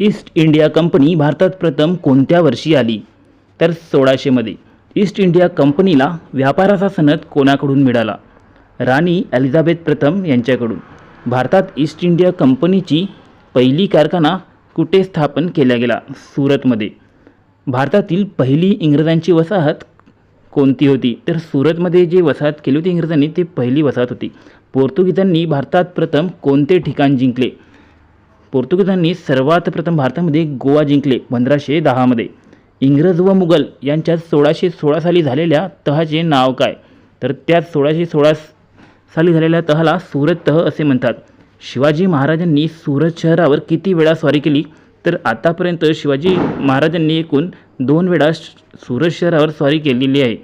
East India company भारतात प्रथम कोणत्या वर्षी आली? तर सोळाशेमध्ये ईस्ट इंडिया कंपनीला व्यापाराचा सनद कोणाकडून मिळाला? राणी एलिझाबेथ प्रथम यांच्याकडून. भारतात ईस्ट इंडिया कंपनीची पहिली कारखाना कुठे स्थापन केला गेला? सुरतमध्ये. भारतातील पहिली इंग्रजांची वसाहत कोणती होती? तर सुरतमध्ये जी वसाहत केली होती इंग्रजांनी ती पहिली वसाहत होती. पोर्तुगीजांनी भारतात प्रथम कोणते ठिकाण जिंकले? पोर्तुगीजांनी सर्वात प्रथम भारतामध्ये गोवा जिंकले पंधराशे दहामध्ये. इंग्रज व मुघल यांच्यात सोळाशे सोळा साली झालेल्या तहाचे नाव काय? तर त्यात सोळाशे सोळा साली झालेल्या तहाला सुरत तह असे म्हणतात. शिवाजी महाराजांनी सुरत शहरावर किती वेळा स्वारी केली? तर आतापर्यंत शिवाजी महाराजांनी एकूण दोन वेळा श- सुरत शहरावर स्वारी केलेली आहे.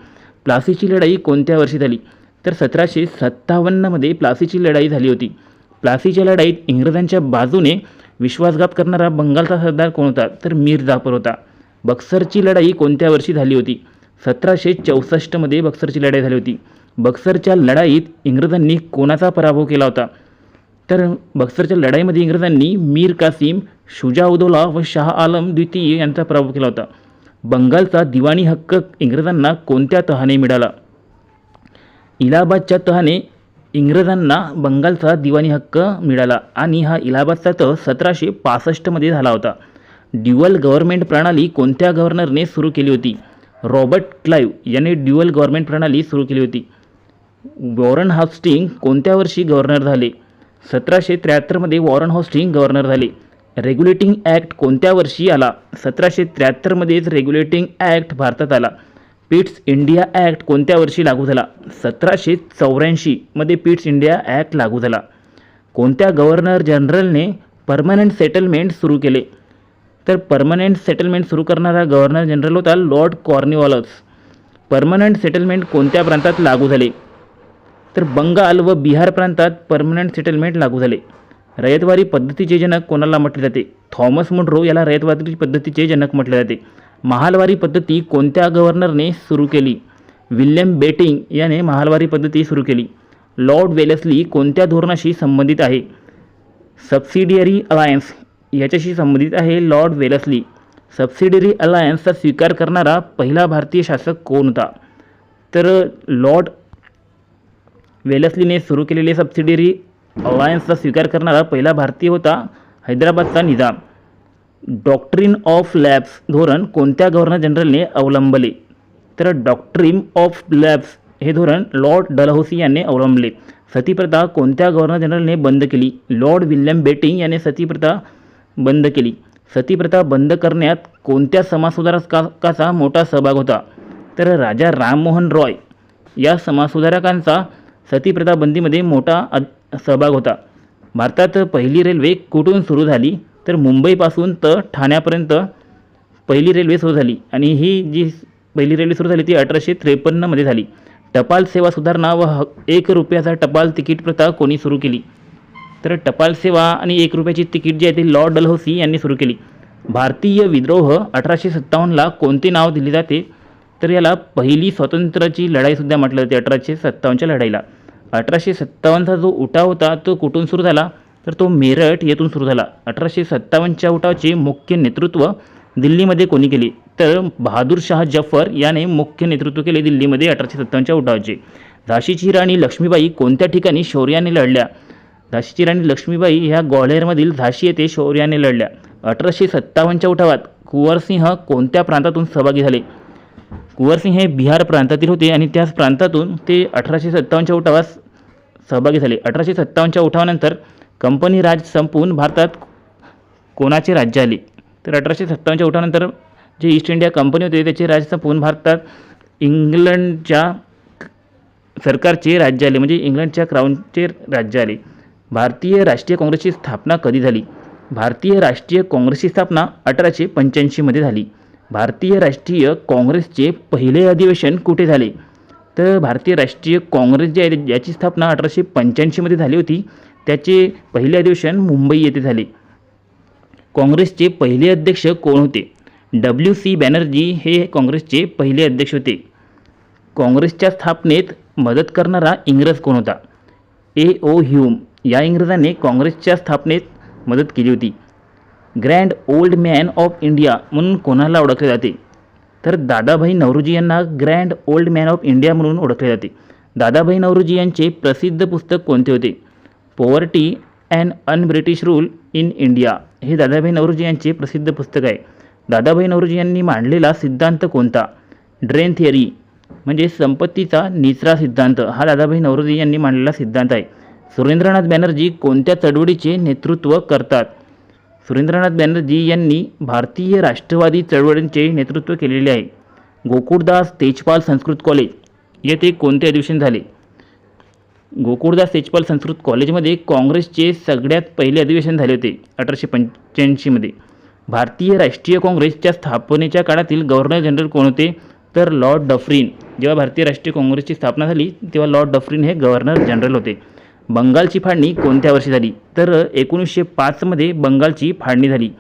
प्लासीची लढाई कोणत्या वर्षी झाली? तर सतराशे सत्तावन्नमध्ये प्लासीची लढाई झाली होती. प्लासीच्या लढाईत इंग्रजांच्या बाजूने विश्वासघात करणारा बंगालचा सरदार कोण होता? तर मीर जाफर होता. बक्सरची लढाई कोणत्या वर्षी झाली होती? सतराशे चौसष्टमध्ये बक्सरची लढाई झाली होती. बक्सरच्या लढाईत इंग्रजांनी कोणाचा पराभव केला होता? तर बक्सरच्या लढाईमध्ये इंग्रजांनी मीर कासिम शुजाउदौला व शाह आलम द्वितीय यांचा पराभव केला होता. बंगालचा दिवाणी हक्क इंग्रजांना कोणत्या तहाने मिळाला? इलाहाबादच्या तहाने इंग्रजांना बंगालचा दिवाणी हक्क मिळाला आणि हा इलाहाबादचा तह सतराशे पासष्टमध्ये झाला होता. ड्युअल गव्हर्नमेंट प्रणाली कोणत्या गव्हर्नरने सुरू केली होती? रॉबर्ट क्लाईव्ह याने ड्युअल गव्हर्नमेंट प्रणाली सुरू केली होती. वॉरन हॉस्टिंग कोणत्या वर्षी गव्हर्नर झाले? सतराशे त्र्याहत्तरमध्ये वॉरन हॉस्टिंग गव्हर्नर झाले. रेग्युलेटिंग ॲक्ट कोणत्या वर्षी आला? सतराशे त्र्याहत्तरमध्येच रेग्युलेटिंग ॲक्ट भारतात आला. पिट्स इंडिया ॲक्ट कोणत्या वर्षी लागू झाला? सतराशे चौऱ्याऐंशीमध्ये पिट्स इंडिया ॲक्ट लागू झाला. कोणत्या गव्हर्नर जनरलने परमनंट सेटलमेंट सुरू केले? तर परमनंट सेटलमेंट सुरू करणारा गव्हर्नर जनरल होता लॉर्ड कॉर्निवॉलस. परमनंट सेटलमेंट कोणत्या प्रांतात लागू झाले? तर बंगाल व बिहार प्रांतात परमनंट सेटलमेंट लागू झाले. रयतवारी पद्धतीचे जनक कोणाला म्हटले जाते? थॉमस मुंड्रो याला रयतवारी पद्धतीचे जनक म्हटले जाते. महालवारी पद्धती कोणत्या गव्हर्नरने सुरू केली? विल्यम बेटिंग याने महालवारी पद्धती सुरू केली. लॉर्ड वेलेस्ली कोणत्या धोरणाशी संबंधित आहे? सबसिडियरी अलायन्स याच्याशी संबंधित आहे लॉर्ड वेलसली. सबसिडियरी अलायन्सचा स्वीकार करणारा पहिला भारतीय शासक कोण होता? तर लॉर्ड वेलसलीने सुरू केलेले सबसिडियरी अलायन्सचा स्वीकार करणारा पहिला भारतीय होता हैदराबादचा निजाम. डॉक्ट्रीन ऑफ लॅब्स धोरण कोणत्या गव्हर्नर जनरलने अवलंबले? तर डॉक्ट्रीन ऑफ लॅब्स हे धोरण लॉर्ड डलहौसी यांनी अवलंबले. सतीप्रथा कोणत्या गव्हर्नर जनरलने बंद केली? लॉर्ड विल्यम बेटिंग याने सतीप्रथा बंद केली. सतीप्रथा बंद करण्यात कोणत्या समाजसुधारकाचा मोठा सहभाग होता? तर राजा राममोहन रॉय या समाजसुधारकांचा सतीप्रथा बंदीमध्ये मोठा सहभाग होता. भारतात पहिली रेल्वे कुठून सुरू झाली? तर मुंबईपासून तर ठाण्यापर्यंत पहिली रेल्वे सुरू झाली. आणि ही जी पहिली रेल्वे सुरू झाली ती अठराशे त्रेपन्नमध्ये झाली. टपाल सेवा सुधारणा व ह एक रुपयाचा टपाल तिकीट प्रथा कोणी सुरू केली? तर टपाल सेवा आणि एक रुपयाची तिकीट जी आहे ती लॉर्ड डलहौसी यांनी सुरू केली. भारतीय विद्रोह अठराशे सत्तावन्नला कोणते नाव दिले जाते? तर याला पहिली स्वातंत्र्याची लढाईसुद्धा म्हटलं जाते अठराशे सत्तावन्नच्या लढाईला. अठराशे सत्तावन्नचा जो उठाव होता तो कुठून सुरू झाला? तर तो मेरठ येथून सुरू झाला. अठराशे सत्तावन्नच्या उठावाचे मुख्य नेतृत्व दिल्लीमध्ये कोणी केले? तर बहादूर शाह जफर याने मुख्य नेतृत्व केले दिल्लीमध्ये अठराशे सत्तावन्नच्या उठावाचे. झाशीची राणी लक्ष्मीबाई कोणत्या ठिकाणी शौर्याने लढल्या? झाशीची राणी लक्ष्मीबाई ह्या ग्वाल्हेरमधील झाशी येथे शौर्याने लढल्या. अठराशे सत्तावन्नच्या उठावात कुंवरसिंह कोणत्या प्रांतातून सहभागी झाले? कुंवरसिंह हे बिहार प्रांतातील होते आणि त्याच प्रांतातून ते अठराशे सत्तावन्नच्या उठावात सहभागी झाले. अठराशे सत्तावन्नच्या उठावानंतर कंपनी राज संपवून भारतात कोणाचे राज्य आले? तर अठराशे सत्तावन्नच्या उठानंतर जे ईस्ट इंडिया कंपनी होते त्याचे राज्य संपवून भारतात इंग्लंडच्या सरकारचे राज्य आले. म्हणजे इंग्लंडच्या क्राऊनचे राज्य आले. भारतीय राष्ट्रीय काँग्रेसची स्थापना कधी झाली? भारतीय राष्ट्रीय काँग्रेसची स्थापना अठराशे पंच्याऐंशीमध्ये झाली. भारतीय राष्ट्रीय काँग्रेसचे पहिले अधिवेशन कुठे झाले? तर भारतीय राष्ट्रीय काँग्रेस जे आहे याची स्थापना अठराशे पंच्याऐंशीमध्ये झाली होती. त्याचे पहिले अधिवेशन मुंबई येथे झाले. काँग्रेसचे पहिले अध्यक्ष कोण होते? डब्ल्यू सी बॅनर्जी हे काँग्रेसचे पहिले अध्यक्ष होते. काँग्रेसच्या स्थापनेत मदत करणारा इंग्रज कोण होता? ए. ओ. ह्यूम. या इंग्रजाने काँग्रेसच्या स्थापनेत मदत केली होती. Grand old man of India म्हणून कोणाला ओळखले जाते? तर दादाभाई नवरोजी यांना grand old man of India म्हणून ओळखले जाते. दादाभाई नवरोजी यांचे प्रसिद्ध पुस्तक कोणते होते? Poverty and un British rule in India हे दादाभाई नवरोजी यांचे प्रसिद्ध पुस्तक आहे. दादाभाई नवरोजी यांनी मांडलेला सिद्धांत कोणता? ड्रेन थिअरी म्हणजे संपत्तीचा निचरा सिद्धांत. हा दादाभाई नवरोजी यांनी मांडलेला सिद्धांत आहे. सुरेंद्रनाथ बॅनर्जी कोणत्या चळवळीचे नेतृत्व करतात? सुरेंद्रनाथ बॅनर्जी यांनी भारतीय राष्ट्रवादी चळवळींचे नेतृत्व केलेले आहे. गोकुळदास तेजपाल संस्कृत कॉलेज येथे कोणते अधिवेशन झाले? गोकुळदास तेजपाल संस्कृत कॉलेजमध्ये काँग्रेसचे सगळ्यात पहिले अधिवेशन झाले होते अठराशे पंच्याऐंशीमध्ये. भारतीय राष्ट्रीय काँग्रेसच्या स्थापनेच्या काळातील गव्हर्नर जनरल कोण होते? तर लॉर्ड डफरीन. जेव्हा भारतीय राष्ट्रीय काँग्रेसची स्थापना झाली तेव्हा लॉर्ड डफरीन हे गव्हर्नर जनरल होते. बंगालची फाळणी कोणत्या वर्षी झाली? तर एकोणीसशे पाचमध्ये बंगालची फाळणी झाली.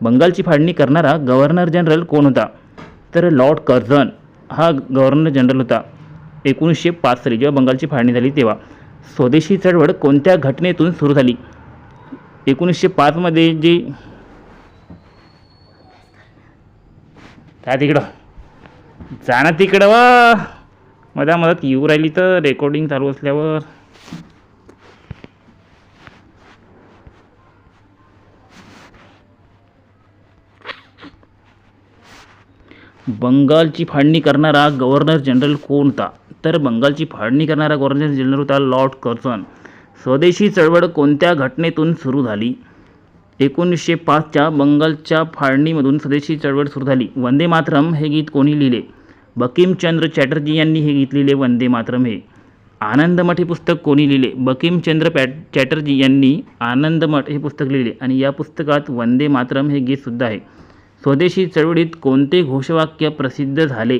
बंगालची फाळणी करणारा गव्हर्नर जनरल कोण होता? तर लॉर्ड कर्झन. हा गव्हर्नर जनरल होता. एकोणीसशे पाच साली जेव्हा बंगालची फाळणी झाली तेव्हा. स्वदेशी चळवळ कोणत्या घटनेतून सुरू झाली? एकोणीसशे पाचमध्ये जी काय तिकडं. जाणं तिकडं वा. मधा मधात येऊ राहिली तर रेकॉर्डिंग चालू असल्यावर. बंगालची फाळणी करणारा गव्हर्नर जनरल कोण होता तर बंगालची फाळणी करणारा गव्हर्नर जनरल होता लॉर्ड कर्झन. स्वदेशी चळवळ कोणत्या घटनेतून सुरू झाली? एकोणीसशे पाचच्या बंगालच्या फाळणीमधून स्वदेशी चळवळ सुरू झाली. वंदे मातरम हे गीत कोणी लिहिले? बकिमचंद्र चॅटर्जी यांनी हे गीत लिहिले वंदे मातरम हे. आनंदमठ हे पुस्तक कोणी लिहिले? बकिमचंद्र पॅट चॅटर्जी यांनी आनंदमठ हे पुस्तक लिहिले आणि या पुस्तकात वंदे मातरम हे गीतसुद्धा आहे. स्वदेशी चळवळीत कोणते घोषवाक्य प्रसिद्ध झाले?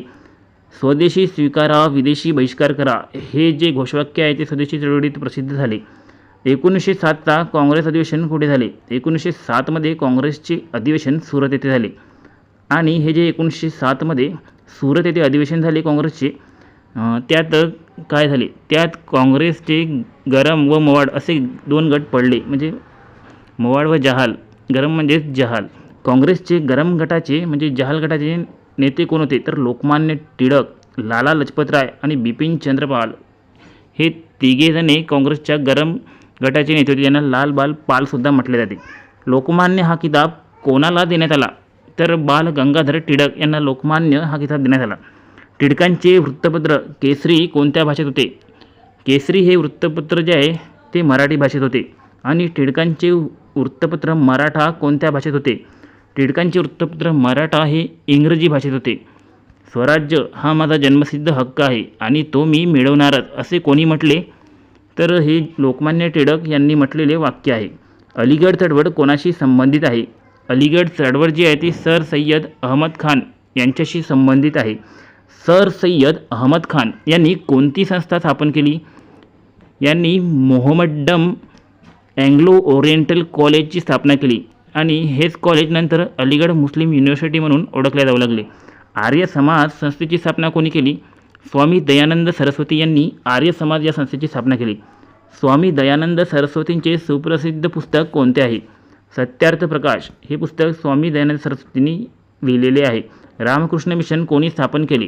स्वदेशी स्वीकारा विदेशी बहिष्कार करा हे जे घोषवाक्य आहे ते स्वदेशी चळवळीत प्रसिद्ध झाले. एकोणीसशे सातचा काँग्रेस अधिवेशन कुठे झाले? एकोणीसशे सातमध्ये काँग्रेसचे अधिवेशन सुरत येथे झाले. आणि हे जे एकोणीसशे सातमध्ये सुरत येथे अधिवेशन झाले काँग्रेसचे त्यात काय झाले? त्यात काँग्रेसचे गरम व मवाड असे दोन गट पडले. म्हणजे मवाड व जहाल. गरम म्हणजेच जहाल. काँग्रेसचे गरम गटाचे म्हणजे जहाल गटाचे नेते कोण होते? तर लोकमान्य टिळक लाला लजपतराय आणि बिपिन चंद्रपाल. हे तिघेजणे काँग्रेसच्या गरम गटाचे नेते होते. ज्यांना लाल बाल पालसुद्धा म्हटले जाते. लोकमान्य हा किताब कोणाला देण्यात आला? तर बाल गंगाधर टिळक यांना लोकमान्य हा किताब देण्यात आला. टिळकांचे वृत्तपत्र केसरी कोणत्या भाषेत होते? केसरी हे वृत्तपत्र जे आहे ते मराठी भाषेत होते. आणि टिळकांचे वृत्तपत्र मराठा कोणत्या भाषेत होते? टिळकांचे वृत्तपत्र मराठा हे इंग्रजी भाषेत होते. स्वराज्य हा माझा जन्मसिद्ध हक्क आहे आणि तो मी मिळवणारच असे कोणी म्हटले? तर हे लोकमान्य टिळक यांनी म्हटलेले वाक्य आहे. अलीगड चळवळ कोणाशी संबंधित आहे? अलीगड चळवळ जी आहे ती सर सय्यद अहमद खान यांच्याशी संबंधित आहे. सर सय्यद अहमद खान यांनी कोणती संस्था स्थापन केली? यांनी मोहम्मडम अँग्लो ओरिएंटल कॉलेजची स्थापना केली. आणि हेच कॉलेज नंतर अलीगड मुस्लिम युनिव्हर्सिटी म्हणून ओळखले जाऊ लागले. आर्य समाज संस्थेची स्थापना कोणी केली? स्वामी दयानंद सरस्वती यांनी आर्य समाज या संस्थेची स्थापना केली. स्वामी दयानंद सरस्वतींचे सुप्रसिद्ध पुस्तक कोणते आहे? सत्यार्थ प्रकाश. हे पुस्तक स्वामी दयानंद सरस्वतींनी लिहिलेले आहे. रामकृष्ण मिशन कोणी स्थापन केले?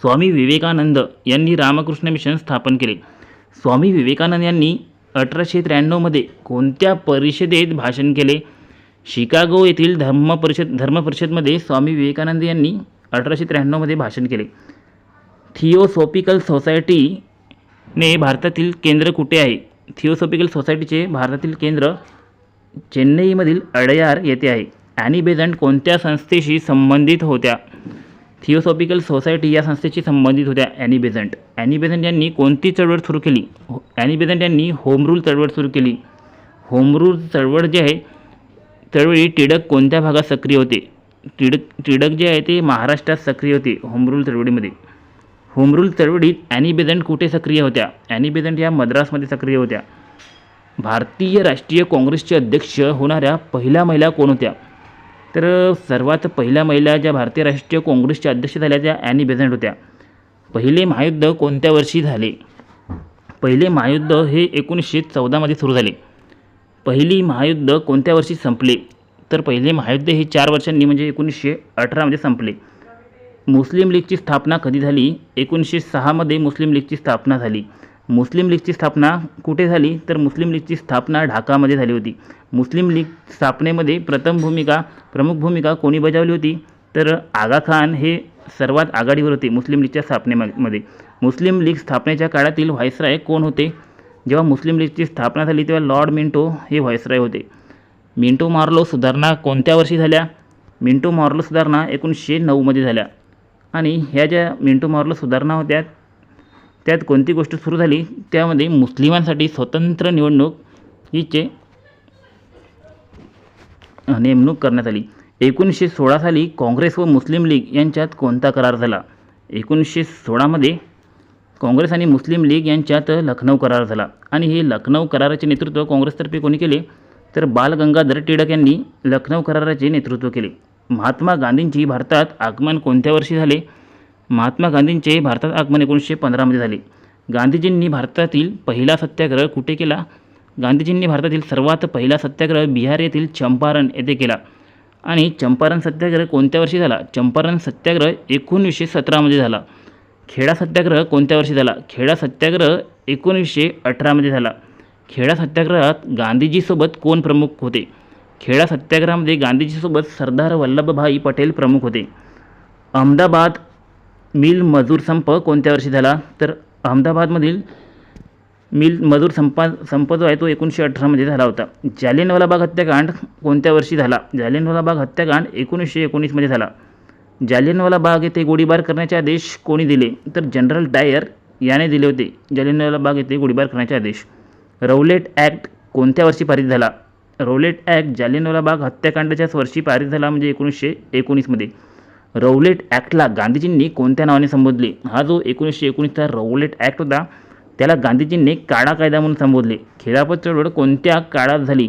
स्वामी विवेकानंद यांनी रामकृष्ण मिशन स्थापन केले. स्वामी विवेकानंद यांनी अठराशे त्र्याण्णवमध्ये कोणत्या परिषदेत भाषण केले? शिकागो येथील धर्म परिषद धर्म परिषदमध्ये स्वामी विवेकानंद यांनी अठराशे त्र्याण्णवमध्ये भाषण केले. थिओसॉफिकल सोसायटीने भारतातील केंद्र कुठे आहे? थिओसॉफिकल सोसायटीचे भारतातील केंद्र चेन्नईमधील अडयार येथे आहे. ॲनी बेझंट कोणत्या संस्थेशी संबंधित होत्या? थिओसॉफिकल सोसायटी या संस्थेशी संबंधित होत्या ॲनी बेझंट. ॲनी बेझंट यांनी कोणती चळवळ सुरू केली? हो ॲनी बेझंट यांनी होमरूल चळवळ सुरू केली. होमरूल चळवळ जी आहे चळवळी टिळक कोणत्या भागात सक्रिय होते? टिळक टिळक जे आहे ते महाराष्ट्रात सक्रिय होते होमरूल चळवळीमध्ये. होमरूल चळवळीत ॲनी बेझंट कुठे सक्रिय होत्या? ॲनी बेझंट या मद्रासमध्ये सक्रिय होत्या. भारतीय राष्ट्रीय काँग्रेसचे अध्यक्ष होणाऱ्या पहिल्या महिला कोण होत्या? तर सर्वात पहिल्या महिला ज्या भारतीय राष्ट्रीय काँग्रेसच्या अध्यक्ष झाल्या त्या ॲनी बेझंट होत्या. पहिले महायुद्ध कोणत्या वर्षी झाले? पहिले महायुद्ध हे एकोणीसशे चौदामध्ये सुरू झाले. पहिली महायुद्ध कोणत्या वर्षी संपले? तर पहिले महायुद्ध हे चार वर्षांनी म्हणजे एकोणीसशे अठरामध्ये संपले. मुस्लिम लीगची स्थापना कधी झाली? एकोणीसशे सहामध्ये मुस्लिम लीगची स्थापना झाली. मुस्लिम लीगची स्थापना कुठे झाली? तर मुस्लिम लीगची स्थापना ढाकामध्ये झाली होती. मुस्लिम लीग स्थापनेमध्ये प्रथम भूमिका प्रमुख भूमिका कोणी बजावली होती? तर आगा खान हे सर्वात आघाडीवर होते मुस्लिम लीगच्या स्थापनेमध्ये. मुस्लिम लीग स्थापनेच्या काळातील व्हायसराय कोण होते? जेव्हा मुस्लिम लीगची स्थापना झाली तेव्हा लॉर्ड मिंटो हे व्हायसराय होते. मिंटो मार्लो सुधारणा कोणत्या वर्षी झाल्या? मिंटो मार्लो सुधारणा एकोणीसशे नऊमध्ये झाल्या. आणि ह्या ज्या मिंटो मार्लो सुधारणा होत्या त्यात कोणती गोष्ट सुरू झाली? त्यामध्ये मुस्लिमांसाठी स्वतंत्र निवडणूक हिचे नेमणूक करण्यात आली. एकोणीसशे सोळा साली काँग्रेस व मुस्लिम लीग यांच्यात कोणता करार झाला? एकोणीसशे सोळामध्ये काँग्रेस आणि मुस्लिम लीग यांच्यात लखनौ करार झाला. आणि हे लखनौ कराराचे नेतृत्व काँग्रेसतर्फे कोणी केले? तर बाल गंगाधर टिळक यांनी लखनौ कराराचे नेतृत्व केले. महात्मा गांधींची भारतात आगमन कोणत्या वर्षी झाले? महात्मा गांधींचे भारतात आगमन एकोणीसशे पंधरामध्ये झाले. गांधीजींनी भारतातील पहिला सत्याग्रह कुठे केला? गांधीजींनी भारतातील सर्वात पहिला सत्याग्रह बिहार येथील चंपारण येथे केला. आणि चंपारण सत्याग्रह कोणत्या वर्षी झाला? चंपारण सत्याग्रह एकोणीसशे सतरामध्ये झाला. खेडा सत्याग्रह कोणत्या वर्षी झाला? खेडा सत्याग्रह एकोणीसशे अठरामध्ये झाला. खेडा सत्याग्रहात गांधीजीसोबत कोण प्रमुख होते? खेडा सत्याग्रहामध्ये गांधीजीसोबत सरदार वल्लभभाई पटेल प्रमुख होते. अहमदाबाद मिल मजूर संप कोणत्या वर्षी झाला? तर अहमदाबादमधील मिल मजूर संपा संप जो आहे तो एकोणीसशे अठरामध्ये झाला होता. जालियनवाला बाग हत्याकांड कोणत्या वर्षी झाला? जालियनवाला बाग हत्याकांड एकोणीसशे एकोणीसमध्ये झाला. जालियनवाला बाग येथे गोळीबार करण्याचे आदेश कोणी दिले? तर जनरल डायर याने दिले होते. जालियनवाला बाग येथे गोळीबार करण्याचे आदेश. रौलेट ॲक्ट कोणत्या वर्षी पारित झाला? रौलेट ॲक्ट जालियनवाला बाग हत्याकांडाच्याच वर्षी पारित झाला म्हणजे एकोणीसशे एकोणीसमध्ये रौलेट ॲक्टला गांधीजींनी कोणत्या नावाने संबोधले? हा जो एकोणीसशे एकोणीसचा रौलेट ॲक्ट होता त्याला गांधीजींनी काळा कायदा म्हणून संबोधले. खिलाफत चळवळ कोणत्या काळात झाली?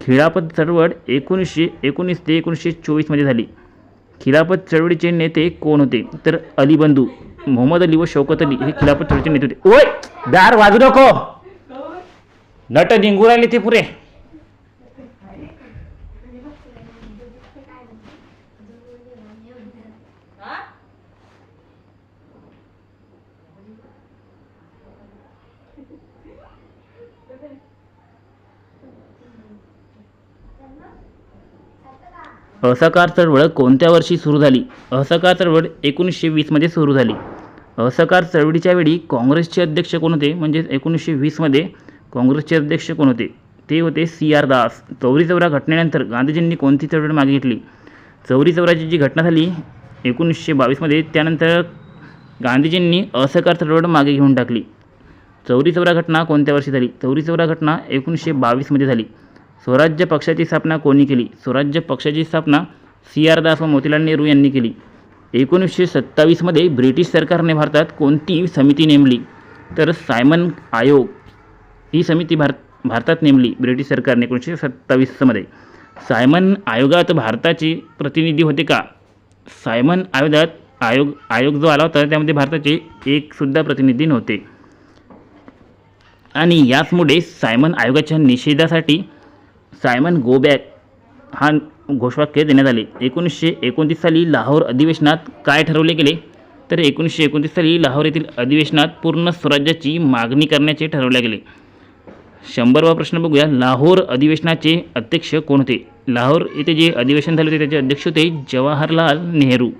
खिलाफत चळवळ एकोणीसशे एकोणीस ते एकोणीसशे चोवीसमध्ये झाली. खिलाफत चळवळीचे नेते कोण होते? तर अली बंधू मोहम्मद अली व शौकत अली हे खिलाफत चळवळीचे नेते होते. ओय! दार वाजू नको! नट निंगू राहिले ते पुरे. असहकार चळवळ कोणत्या वर्षी सुरू झाली? असहकार चळवळ एकोणीसशे वीसमध्ये सुरू झाली. असहकार चळवळीच्या वेळी काँग्रेसचे अध्यक्ष कोण होते? म्हणजेच एकोणीसशे वीसमध्ये काँग्रेसचे अध्यक्ष कोण होते? ते होते सी आर दास. चौरी चौरा घटनेनंतर गांधीजींनी कोणती चळवळ मागे घेतली? चौरी चौराची जी घटना झाली एकोणीसशे बावीसमध्ये त्यानंतर गांधीजींनी असहकार चळवळ मागे घेऊन टाकली. चौरी चौरा घटना कोणत्या वर्षी झाली? चौरी चौरा घटना एकोणीसशे बावीसमध्ये झाली. स्वराज्य पक्षाची स्थापना कोणी केली? स्वराज्य पक्षाची स्थापना सी आर दास व मोतीलाल नेहरू यांनी केली. एकोणीसशे सत्तावीसमध्ये ब्रिटिश सरकारने भारतात कोणती समिती नेमली? तर सायमन आयोग ही समिती भारत भारतात नेमली ब्रिटिश सरकारने एकोणीसशे सत्तावीसमध्ये सायमन आयोगात भारताचे प्रतिनिधी होते का? सायमन आयोगात आयोग आयोग जो आला होता त्यामध्ये भारताचे एकसुद्धा प्रतिनिधी नव्हते. आणि याचमुळे सायमन आयोगाच्या निषेधासाठी सायमन गोबॅक हा घोषवाक्य देण्यात आले. एकोणीसशे एकोणतीस साली लाहोर अधिवेशनात काय ठरवले गेले? तर एकोणीसशे एकोणतीस साली लाहोर येथील अधिवेशनात पूर्ण स्वराज्याची मागणी करण्याचे ठरवले गेले. शंभरवा प्रश्न बघूया. लाहोर अधिवेशनाचे अध्यक्ष कोण होते? लाहोर येथे जे अधिवेशन झाले होते त्याचे अध्यक्ष होते जवाहरलाल नेहरू.